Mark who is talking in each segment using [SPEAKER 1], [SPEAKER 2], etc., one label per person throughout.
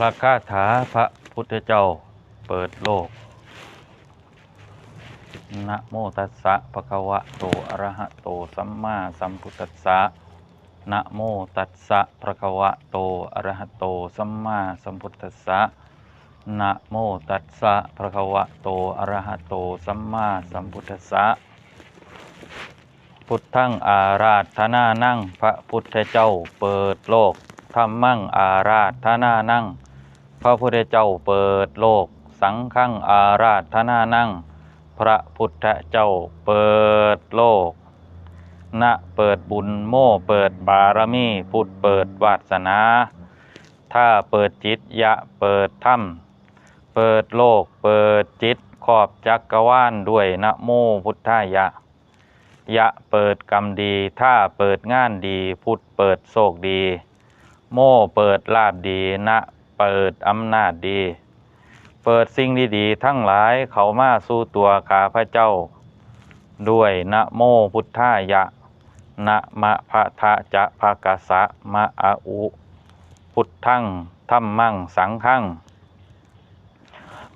[SPEAKER 1] พระคาถาพระพุทธเจ้าเปิดโลก นะโมตัสสะภะคะวะโต อะระหะโต สัมมาสัมพุทธัสสะ นะโมตัสสะภะคะวะโต อะระหะโต สัมมาสัมพุทธัสสะ นะโมตัสสะภะคะวะโต อะระหะโต สัมมาสัมพุทธัสสะ พุทธังอาราธนานั่งพระพุทธเจ้าเปิดโลกธรรมังอาราธนานั่ง พระพุทธเจ้าเปิดโลก สังฆังอาราธนานั่ง พระพุทธเจ้าเปิดโลกณเปิดบุญโม่เปิดบารมีพุทธเปิดวาสนา ถ้าเปิดจิตยะเปิดถ้ำเปิดโลกเปิดจิตขอบจักรวาลด้วยนะโมพุทธายะ ยะเปิดกรรมดีถ้าเปิดงานดีพุทธเปิดโชคดี โม่เปิดลาบดีนะ เปิดอำนาจดี เปิดสิ่งดีๆ ทั้งหลายเขามาสู่ตัวข้าพระเจ้า ด้วยนะโมพุทธายะนะมะพะทะจะภะกะสะมะอาอุ พุทธังธัมมังสังฆัง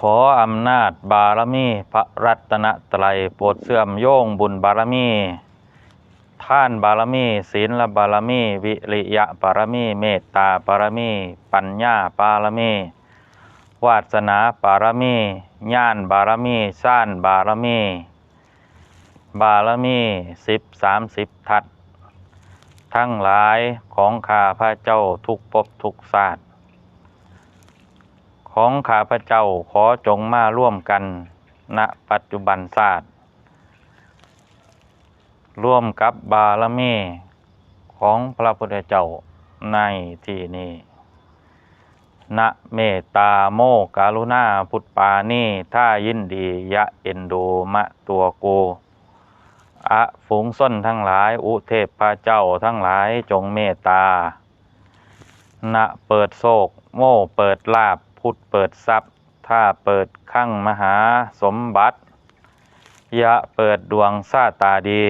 [SPEAKER 1] ขออำนาจบารมี พระรัตนตรัยโปรดเสื่อมโยงบุญบารมี ท่านบารมีศีลบารมีวิริยะบารมีเมตตาบารมี ปัญญาบารมี วาสนาบารมีญาณบารมีซ่านบารมี บารมีสิบสามสิบทัศทั้งหลายของข้าพระเจ้าทุกภพทุกศาสตร์ของข้าพระเจ้าขอจงมาร่วมกันณปัจจุบันศาสตร์ ร่วมกับบารมีของพระพุทธเจ้าในที่นี้ณเมตตาโมกาลุณาพุทธปานีท่ายินดียะเอ็นดูมะตัวโกอะฝูงส้นทั้งหลาย อุเทพพระเจ้าทั้งหลายจงเมตตาณเปิดโศก โม่เปิดลาบพุทธเปิดทรัพย์ ถ้าเปิดข้างมหาสมบัติ ยะเปิดดวงซาตาดี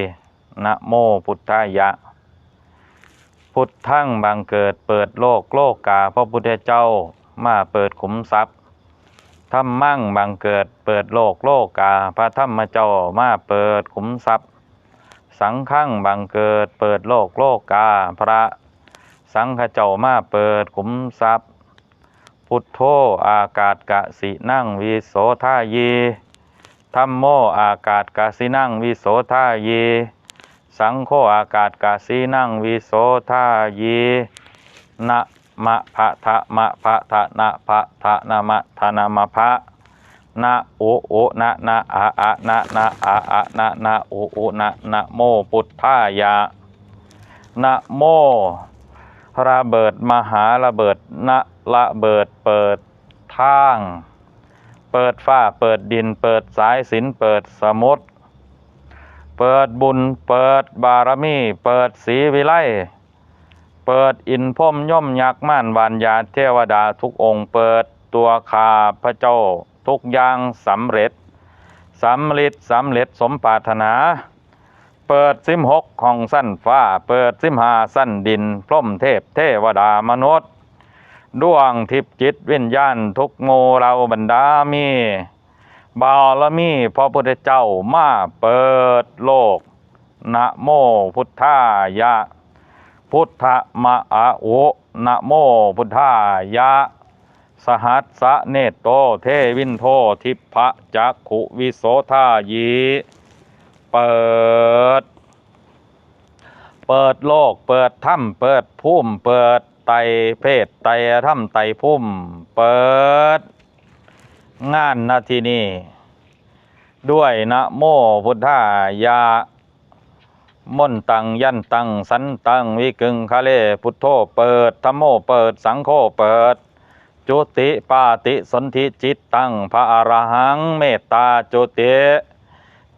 [SPEAKER 1] นะโมพุทธายะ พุทธังบังเกิดเปิดโลกโลกกาพระพุทธเจ้ามาเปิดขุมทรัพย์ธรรมั่งบังเกิดเปิดโลกโลกกาพระธรรมเจ้ามาเปิดขุมทรัพย์ สังฆังบังเกิดเปิดโลกโลกกาพระสังฆเจ้ามาเปิดขุมทรัพย์ พุทโธอากาศกะสินั่งวิโสทายีธรรมโมอากาศกะสินั่งวิโสทายี สังโฆอากาศกะสีนั่งวิโสทายีนะมะภะทะมะภะทะนะภะทะนะมะทะนะมะภะนะโอโอนะนะอะอะนะนะอะอะนะนะโอโอนะนะโมพุทธายะนะโมระเบิดมหาระเบิดนะระเบิดเปิดทาง เปิดฟ้าเปิดดินเปิดสายสินเปิดสมุทร เปิดบุญ เปิดบารมี เปิดสีวิไลเปิดอินพมย่อมยักษ์ม่านวานยาเทวดาทุกองค์ เปิดตัวข้าพระเจ้าทุกอย่างสำเร็จสำเร็จสำเร็จสมปรารถนา เปิดสิมหกของสั้นฟ้า เปิดสิมหาสั้นดิน พรหมเทพเทวดามนุษย์ดวงทิพจิตวิญญาณทุกโมเราบรรดามี บารมีพระพุทธเจ้ามาเปิดโลก นะโมพุทธายะ พุทธมะอาโอนะโมพุทธายะ สหัสสะเนตโตเทวินโททิพะจักขุวิโสทายี เปิด เปิดโลก เปิดถ้ำเปิดพุ่มเปิดไตเพศไตถ้ำไตพุ่ม เปิด งานนาทีนี้ ด้วยนะโมพุทธายะมนตังยันตังสันตังวิกึงคะเลพุทโธเปิดธรรมโมเปิดสังโฆเปิด จุติปาติสนธิจิตตังพระอรหังเมตตาจุติ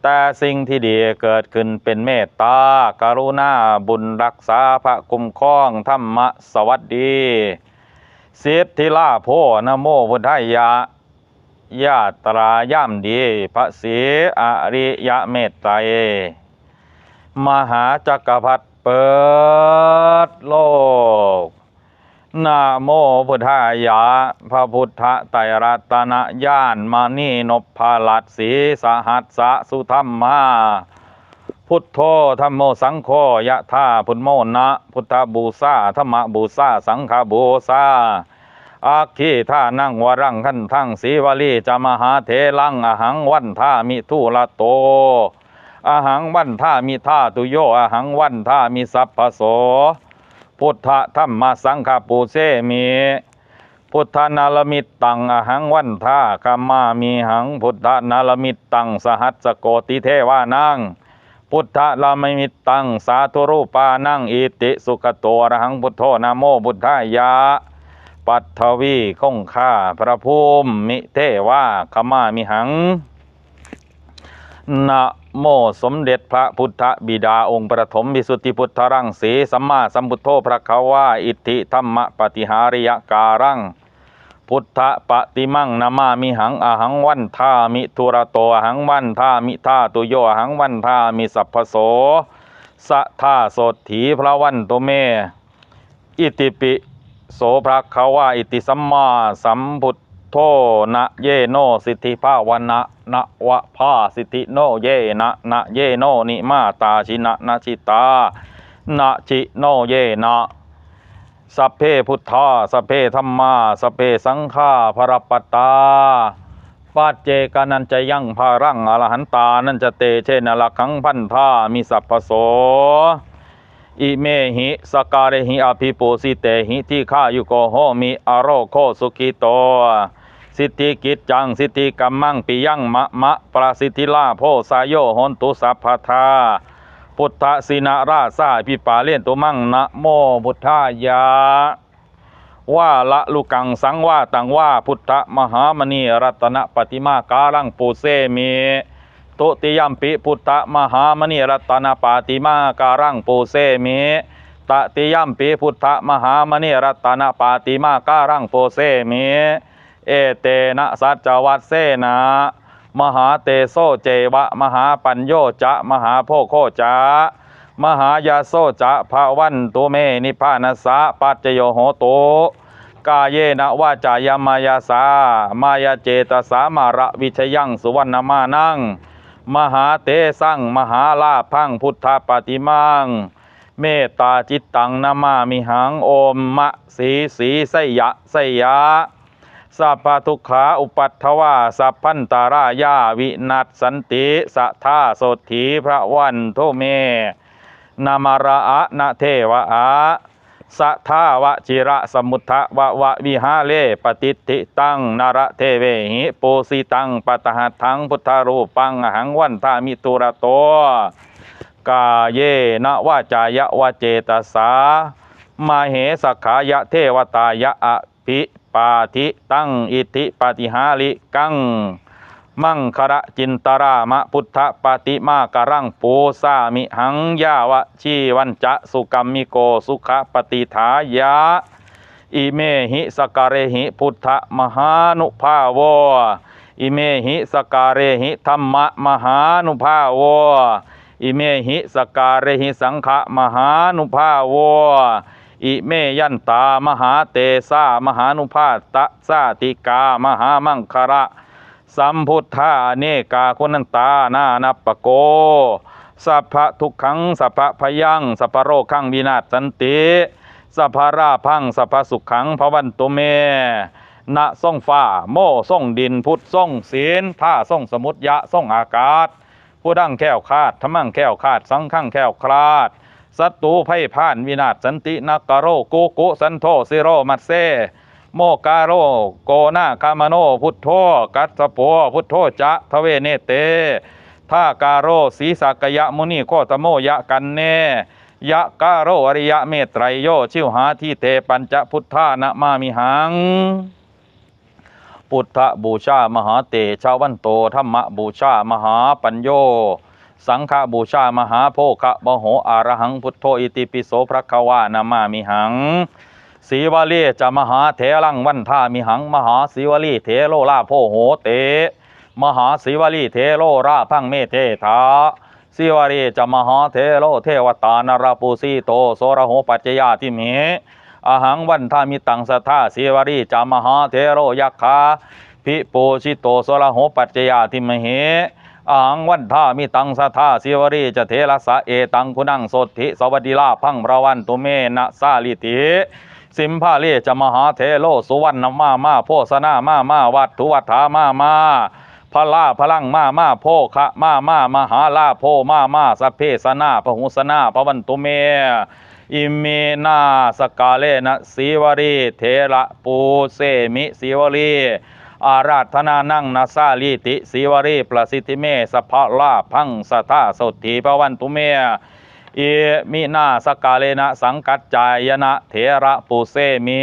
[SPEAKER 1] แต่สิ่งที่ดีเกิดขึ้นเป็นเมตตากรุณาบุญรักษาพระคุ้มครองธรรมะสวัสดี เสิทธิลาโพนะโมพุทธายะ ญาตราย่ำดีพระศรีอริยะเมตไตรมหาจักรพรรดิเปิดโลกนะโมพุทธายะพระพุทธไตรรัตนญาณมานีนพพลัดสีสหัสสะสุธรรมาพุทโธธรรมโมสังโฆยะธาพุทโมนะ พุทธบูชาธรรมบูชาสังฆบูชา อาคีท่านั่งวรังขันทั้งสีวลีจะมหาเทลังอหังวันท่ามิทุละโตอหังวันท่ามิท่าตุโยอหังวันท่ามิสัพพโส พุทธธรรมสังฆปูเสมีพุทธนารมิตตังอหังวันท่ากัมมามีหัง พุทธนารมิตตังสหัสโกติเทวานังพุทธลามิมิตตังสาธุรูปานั่งอิติสุขโตอรหังพุทโธนะโมพุทธายะ ปัทวีคงค่าพระภูมิมิเทวาขมามิหังนะโมสมเด็จพระพุทธบิดาองค์ประถม วิสุทธิพุทธรังสีสัมมาสัมพุทโธพระขาวาอิทธิธรรมปฏิหาริยการัง พุทธปฏิมังนามามิหังอหังวันทามิทุระโตอหังวันทามิทาตุโยอหังวันทามิสัพพโสสะทาโสถีพระวันตุเม อิติปิ โสภะคะวาอิติสัมมาสัมพุทโธนะเยโนสิทธิภาวนะนะวะภาสิทธิโนเยนะนะเยโนนิมาตาชินะนะชิตานะชิโนเยนะสัพเพพุทธาสัพเพธรรมาสัพเพสังฆาภรปตาปัจเจกานันจะยั่งภารังอรหันตา นันจะเตเชนละขังพันธามิสัพพโส อิเมหิสการหิอภิปูสิเตหิที่ข้าอยู่โกโหมิอโรโคสุขิโต สิทธิกิจจังสิทธิกัมมังปิยังมะมะปราสิทธิลาโพสายโยหนตุสัพพทาพุทธสินาราสาพิปาเลียนตุมังนะโมพุทธายะว่าละลุกังสังว่าตังว่าพุทธมหามณีรัตนปฏิมาการังปูเสมี ตุติยมปิพุทธมหามณีรัตนปฏิมาการังปูเสมีตติยมปิพุทธมหามณีรัตนปฏิมาการังปูเสมีเอเตนะสัจวัตเสนะ มหาเตโซเจวะ มหาปัญโยจะ มหาโพโคจะ มหายาโซจะภาวันตุเมนิพานัสสะปัจโยโหตุกาเยนะวาจายมายาสามายาเจตสามาระวิชยังสุวรรณมานัง มหาเตสังมหาลาพังพุทธปฏิมัง เมตตาจิตตังนามามิหังโอมมะสีสีไสยะไสยะสัพพทุกขาอุปัตถวาสัพพันตารายาวินัสสันติสัทธาโสถีพระวันโทเมนามาระอะนะเทวะอะ สัทาวะจิระสมุทธวะวะวิหาเลปฏิทิตังนารเทเวหิปูสิตังปะตหัตถังพุทธรูปังอหังวันทามิตุระโตกาเยนะวาจายะวะเจตสามาเหสขายะเทวตายะอภิปาทิตังอิทิปาติหาลิกัง มังคระจินตรามะพุทธปฏิมาการังปูสามิหังยาวะชีวันจะสุกัมมิโกสุขปฏิฐายะอิเมหิสการเรหิพุทธมหานุภาโวอิเมหิสการเรหิธรรมะมหานุภาโวอิเมหิสการเรหิสังฆมหานุภาโวอิเมยันตามหาเตสามหานุภาตะสาติกามหามังคระ สัมพุทธาเนกาคุนันตานานัปปโก สัพพะทุกขัง สัพพะพยัง สัพพะโรคังวินาศสันติ สัพพะราพัง สัพพะสุขขังพระวันตุเมณส่องฟ้า โม่ส่องดิน พุทธส่องศีลท่าส่องสมุทยะส่องอากาศ ผู้ดั้งแก้วคาดธรรมังแก้วคาด สังขังแก้วคลาดศัตรูไพ่พ่าน วินาศสันตินักกโรโกโกสันโทสิโรมัตเซ โมกาโรโกนาคามโนพุทโธกัสโปพุทโธจะทเวเนเตท่ากาโรสีสักยะมุนีโคตโมยะกันเนยะกาโรอริยะเมตไตรโยชิวหาที่เตปัญจพุทธานะมามิหัง พุทธบูชามหาเตชาวันโตธรรมบูชามหาปัญโย สังฆบูชามหาโภคะมโหอารหังพุทโธอิติปิโสพระควานามามิหัง สีวลีจะมหาเถรังวันท่ามิหังมหาสีวลีเถโลลาโพโหเต มหาสีวลีเถโลราพังเมเทธาสีวลีจะมหาเถโลเทวตานารปูสีโตโสระโหปัจจยาทิเมอหังวันทามิตังสัทธาเสวรีจามหาเทโรยักขาพิโปชิโตโสระโหปัจจยาทิมเหอหังวันทามิตังสัทธาเสวรีจะเทระสะเอตังคุณังโสธิสวัสดิลาพังประวันตุเมนะสาลิติ สิมพาเลจะมหาเทโลสุวรรณมามาโพสนามามาวัตถุวัฏฐามามาพลาพลังมามาโพคะมามามหาลาโพมามาสพเพสนาพหุสนาพวันตุเม อิเมนาสกาเลนะสีวรีเทระปูเสมิสีวรีอาราธนานั่งนาซาลีติสีวรีประสิทธิเมสภะลาพังสทาสดถีพวันตุเม อมินาสกาเลนะสังกัจจายนะเถระปุเสมิ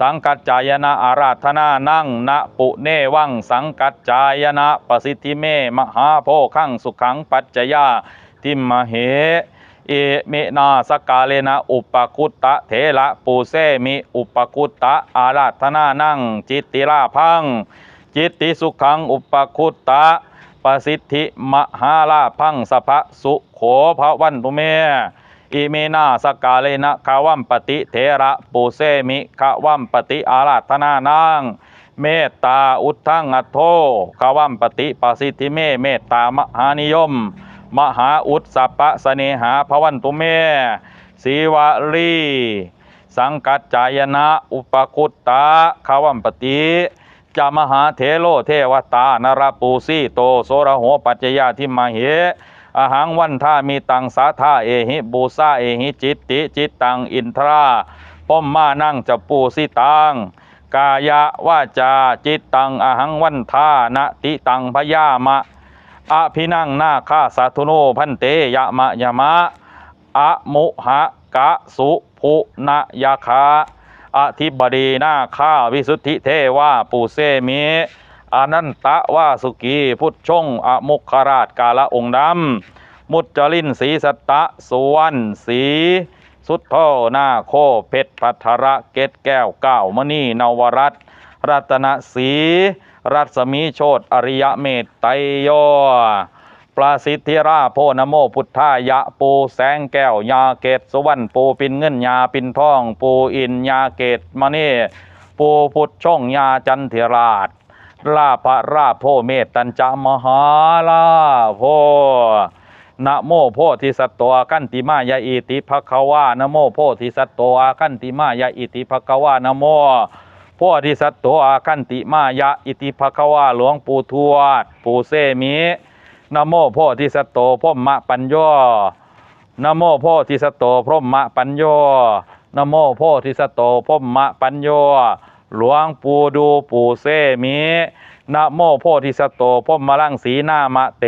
[SPEAKER 1] สังกัจจายนะอาราธนานั่งนะปุเนวังสังกัจจายนะประสิทธิเมมหาโพคังสุขังปัจจยาทิมมเหเอเมนาสกาเลนะอุปคุตตะเถระปูเสมิอุปคุตตะอาราธนานั่งจิตติลาพังจิตติสุขังอุปคุตตะ ประสิทธิมหาลาพังสภะสุโขภวันตุเมอิเมนาสกาเลนะคาวัมปติเถระปูเสมิคาวัมปติอาราธนานังเมตตาอุทังอัตโทคาวัมปติปสิทธิเมเมตตามหานิยม มหาอุตสปะสเนหาภวันตุเมสีวลีสังกัจจายนะ อุปคุตตะคาวัมปติ จามหาเทโลเทวตานรปูสีโตโสระโหปัจจยาทิมาเหอาหังวันท่ามีตังสาธาเอหิบูซาเอหิจิตติจิตตังอินทราป้อมมานั่งจะปูสิตังกายะวาจาจิตตังอาหังวันท่านะติตังพยามะอภินังนาคาสาธุโนพันเตยะมะยะมะอะมุหะกะสุภุนยาคา อธิบดีนาคาวิสุทธิเทวาปูเสมิอนันตะวาสุกีพุทธชงอมุขราชกาละองค์ดำมุจจลินสีสตะสุวรรณสีสุทโธนาโคเพชรพัทระเกตแก้วเก้ามณีนวรัตรัตนศรีรัศมีโชตอริยเมตไตรโย ปราสิทธิราโพนโมพุทธายะปูแสงแก้วยาเกตสวรรณปูปินเงินยาปินทอง ปูอินยาเกตมณีปูพุทธช่องยาจันทิราชลาภราโพเมตตัญจมหาลาโพนะโมโพธิสัตว์ตัวกันติมายาอิติภควานะโมโพธิสัตว์ตัวกันติมายาอิติภควานะโมโพธิสัตว์ตัวกันติมายะอิติภควาหลวงปู่ทวดปู่เสมิ นโมโพธิสัตว์โตพ่อมะปัญโยนโมโพธิสัตว์โตพรหมะปัญโยนโมโพธิสัตว์โตพ่อมะปัญโยหลวงปู่ดูปู่เสมินโมโพธิสัตว์โตพ่อมะรังสีนามะเต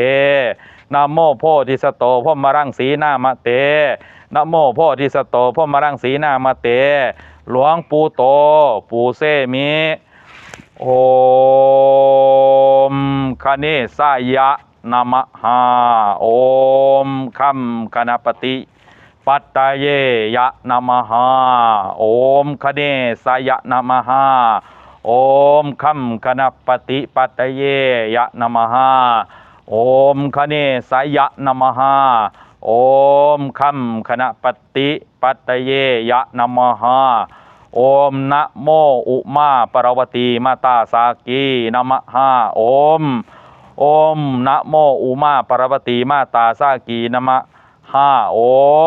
[SPEAKER 1] นโมโพธิสัตว์โตพ่อมะรังสีนามะเตนโมโพธิสัตว์โตพ่อมะรังสีนามะเต หลวงปู่โตปู่เสมิโอมคเนสายะ นะมะหาโอมคัมคณปติ ปัตตะเยยะนะมะหาโอมคเนสายะนะมะหาโอมคัมคณปติปัตตะเยยะนะมะหาโอมคเนสายะนะมะหาโอมคัมคณปติปัตตเยยะนะมะหาโอมนะโมอุมาปรวตีมาตาสากีนะมะหาโอม โอมนะโมอุมาปรวตีมาตาสากีนมะห้าโอ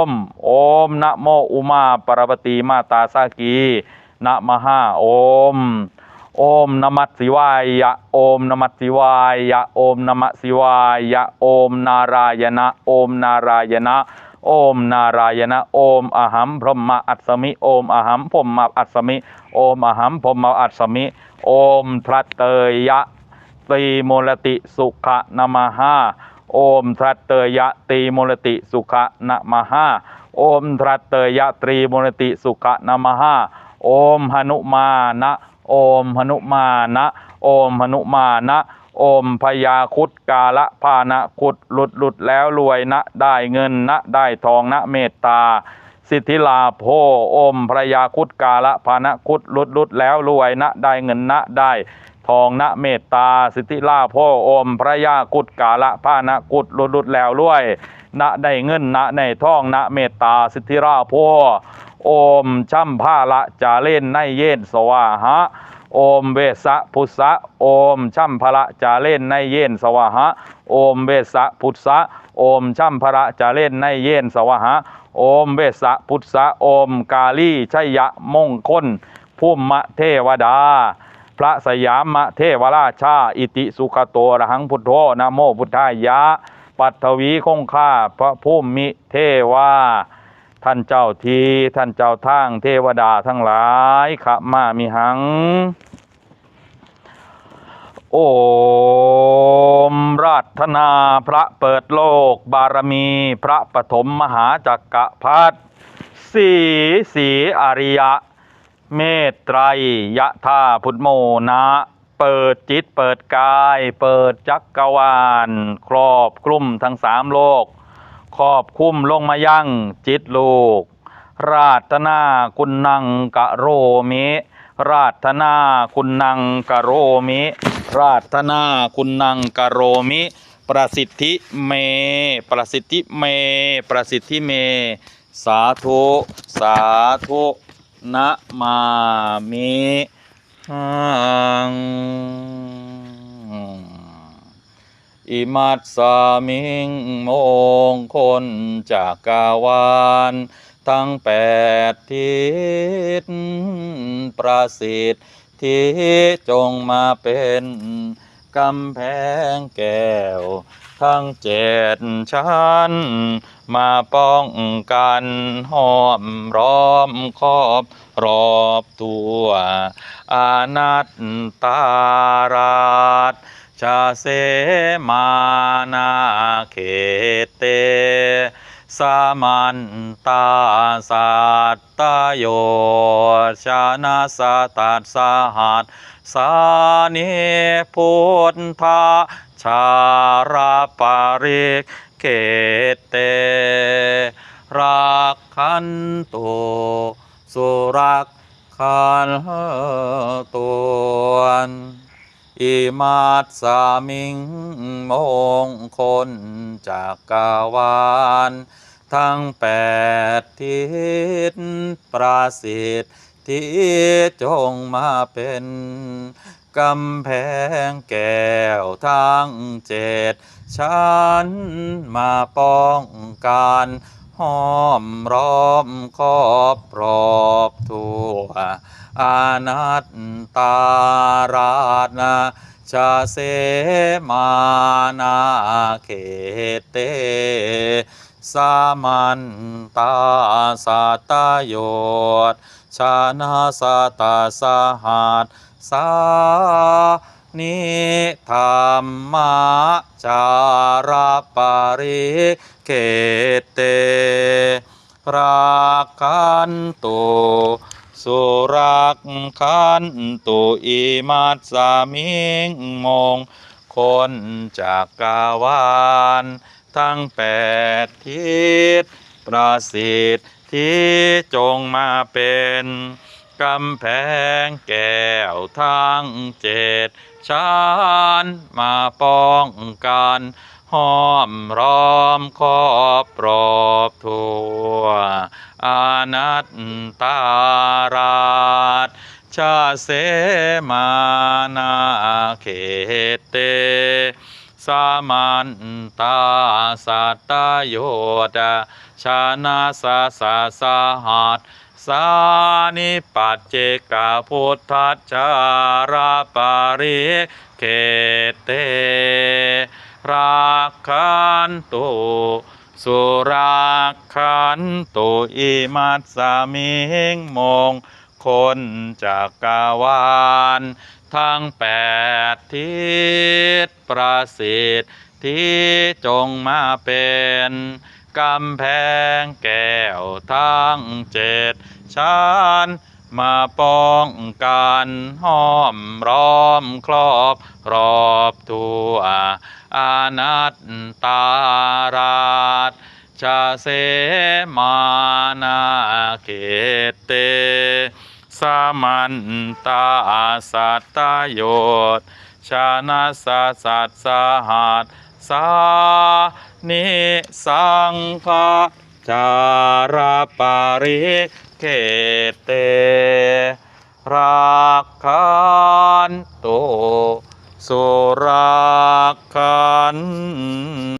[SPEAKER 1] ม โอมนะโมอุมาปรวตีมาตาสากีนะมะหาโอม โอมนมัสสิวายะโอมนมัสสิวายะโอมนมัสสิวายะโอมนารายณะโอมนารายณะโอมนารายณะโอมอหัมพรหมอัสสมิโอมอหัมพรหมอัสสมิโอมอหัมพรหมอัสสมิโอมพระเตยะ ตรีมูลติสุขะนมหาโอมพระเตยะตรีมูลติสุขะนมหาโอมพระเตยะตรีมูลติสุขะนมหาโอมหนุมานะโอมหนุมานะโอมหนุมานะโอมพยาคุดกาละพานะคุดหลุดหลุดแล้วรวยนะ ได้เงินนะ ได้ทองนะเมตตา สิทธิลาโพอมพระยาคุดกาละพานะคุดหลุดหลุดแล้วรวยนะ ได้เงินนะได้ ทองนะเมตตา สิทธิลาโพโอม พระยาคุดกาละพานะคุดหลุดลุดแล้วรวยนะได้เงินนะในทองนะเมตตา สิทธิราโพโอมชัมพาละจาเล่นในเย็นสวาหะโอมเวสะพุทธะโอมชัมพระจาเล่นในเย็นสวาหะโอมเวสะพุทธะโอมชัมพระจาเล่นในเย็นสวาหะโอมเวสะพุทธะโอมกาลีชัยยะมงคลภูมิมะเทวดา พระสยามเทวราชา อิติสุขโตระหังพุทโธนะโมพุทธายะ ปัทวีคงค่าพระภูมิเทวาท่านเจ้าทีท่านเจ้าทางเทวดาทั้งหลายขะมามิหัง โอมราธนาพระเปิดโลก บารมีพระปฐมมหาจักรพรรดิสีสีอริยะ เมตไตรยะธาพุทธโมนะ เปิดจิตเปิดกาย เปิดจักกรวาล ครอบคลุมทั้งสามโลก ครอบคลุมลงมายั่งจิตลูก ราตนาคุณนังกะโรมิ ราตนาคุณนังกะโรมิ ราตนาคุณนังกะโรมิ ประสิทธิเม ประสิทธิเม ประสิทธิเม สาธุ สาธุ นะมามิหังอิมัตสามิงมงคลจากกาวานทั้งแปดทิศประสิทธิ์ที่จงมาเป็นกำแพงแก้ว ทั้งเจ็ดชั้น มาป้องกันห้อมร้อมครอบรอบตัวอนัตตาราชชาเสมานาเขเต สมันตาสัตตโยชานาสตัสสหัสสานิพุทธาชาราปาริกเขเตรักขันตุสุรักขันตวนอิมาตสามิงมงคลจากกาวาน ทั้งแปดทิศประสิทธิ์ที่จงมาเป็นกำแพงแก้วทั้งเจ็ดชั้นมาป้องกันห้อมร้อมครอบรอบทั่วอานัตตาราชนาชาเสมานาเขเต สามันตาสัตโยชชานาสตาสหัสสานิธรรมะจาราปาริเขเตรักันตุสุรักขันตุอิมัตสามิงมงคลจากกาวาน ทั้งแปดทิศประสิทธิ์ทิจงมาเป็นกำแพงแก้วทั้งเจ็ดชั้นมาป้องกันห้อมร้อมครอบรอบทั่วอนัตตาราชชาเสมานาเขเต สามันตาสัตตโยดาชานาสาสาสาหัสสานิปัจเจกาพุทธัจาราปาริเขเตรักขันตุสุรักขันตุอิมัตสามิงมงคลจากกาวาน ทั้งแปดทิศประสิทธิ์ที่จงมาเป็นกำแพงแก้วทั้งเจ็ดชั้นมาป้องกันห้อมร้อมครอบรอบทั่วอานัตตาราชชาเสมานาเขเต สมันตาสัตตโยตชนะสัสสัสหัสสานิสังฆาจาราปาริเกเตรักขันโตสุรักขัน